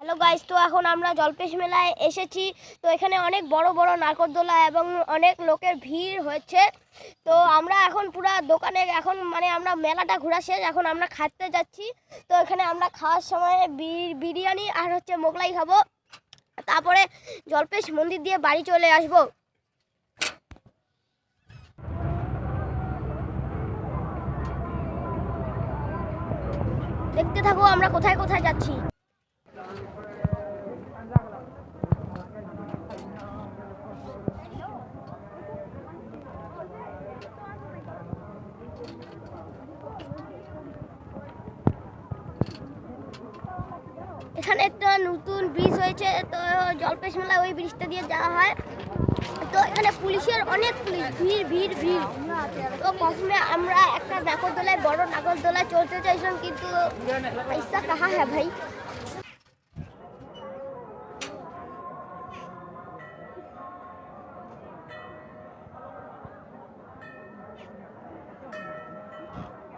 Hello guys তো এখন আমরা জলপেশ মেলায় এসেছি। তো এখানে অনেক বড় বড় নারকোলদোলা এবং অনেক লোকের ভিড় হয়েছে। তো আমরা এখন পুরা দোকানে, এখন মানে আমরা মেলাটা ঘোরা শেষ। এখন আমরা খাতে যাচ্ছি। তো এখানে আমরা খাওয়ার সময় বিরিয়ানি আর হচ্ছে মোগলাই খাব। তারপরে জলপেশ মন্দির দিয়ে বাড়ি চলে আসব। দেখতে থাকো, আমরা কোথায় কোথায় যাচ্ছি? এখানে একটা নতুন ব্রিজ হয়েছে, তো জলপেশ মেলায় ওই ব্রিজটা দিয়ে যাওয়া হয়। তো এখানে পুলিশের অনেক পুলিশ, ভিড় ভিড় ভিড়। তো প্রথমে আমরা একটা নাগরদোলায় বড় নাগরদোলায় চলতে চাইছিলাম, কিন্তু পয়সা কাহা হ্যাঁ ভাই?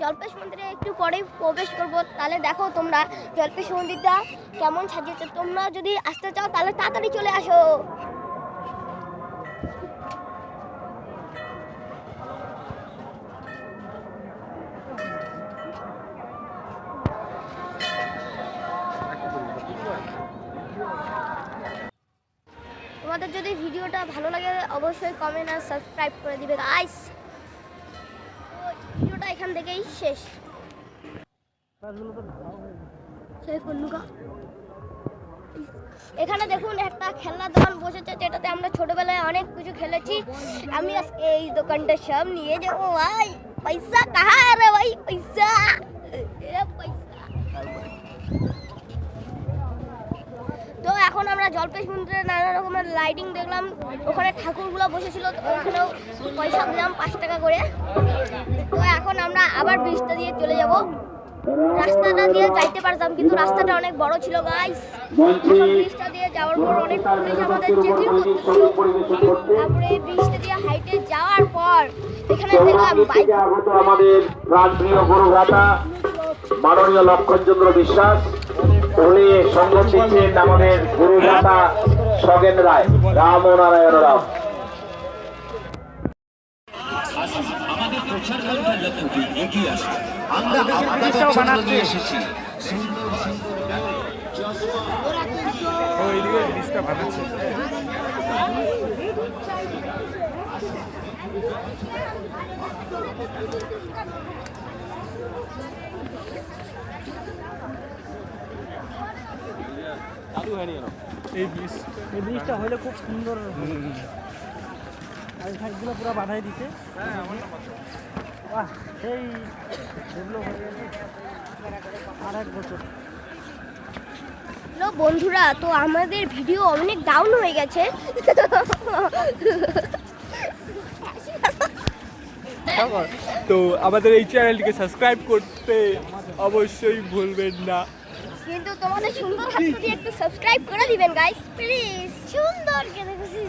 জলপেশ মন্দিরে একটু পরেই প্রবেশ করব, তাহলে দেখো তোমরা জলপেশ মন্দিরটা কেমন সাজিয়েছে। তোমরা যদি আসতে চাও, তাহলে তাড়াতাড়ি চলে আসো। তোমাদের যদি ভিডিওটা ভালো লাগে, অবশ্যই কমেন্ট আর সাবস্ক্রাইব করে দিবে। ভিডিওটা এখান থেকেই শেষ। এখানে দেখুন, একটা খেলনার দোকান বসেছে, যেটাতে আমরা ছোটবেলায় অনেক কিছু খেলেছি। আমি এই দোকানটা সব নিয়ে যাব। ভাই, পয়সা কাহা রে ভাই? পয়সা। তো এখন আমরা জলপেশ মন্দিরে নানা রকমের লাইটিং দেখলাম। ওখানে ঠাকুরগুলো বসেছিল ওখানেও পয়সা দিলাম পাঁচ টাকা করে। আবার ব্রিজটা দিয়ে চলে যাব। রাস্তাটা দিয়ে যাইতে পারতাম কিন্তু রাস্তাটা অনেক বড় ছিল গাইস ব্রিজটা দিয়ে যাওয়ার পর অনেক পুলিশ আমাদের চেকিং করতেছিল। তারপরে ব্রিজটা দিয়ে হাইটে যাওয়ার পর এখানে দেখলাম বাইক আগত আমাদের প্রাণপ্রিয় গুরুভ্রাতা মাননীয় লক্ষণচন্দ্র বিশ্বাস উনি সঙ্গ দিচ্ছেন আমাদের গুরুভ্রাতা সগেন রায়। রাম নারায়ণ রাম। আমরা আপনাদের জন্য নিয়ে এসেছি ওইদিকে বানাচ্ছে। এই ব্রিজ এই ব্রিজটা হলে খুব সুন্দর আর পুরো বাধাই দিছে। বাহ সেই ডেভেলপ হয়ে গেছে। আর এক বছর। হ্যালো বন্ধুরা তো আমাদের ভিডিও অনেক ডাউন হয়ে গেছে। তো আমাদের এই চ্যানেলটিকে সাবস্ক্রাইব করতে অবশ্যই ভুলবেন না। কিন্তু তোমাদের সুন্দর দিয়ে একটু সাবস্ক্রাইব করে দিবেন গাইস প্লিজ সুন্দর করে দেখেছি।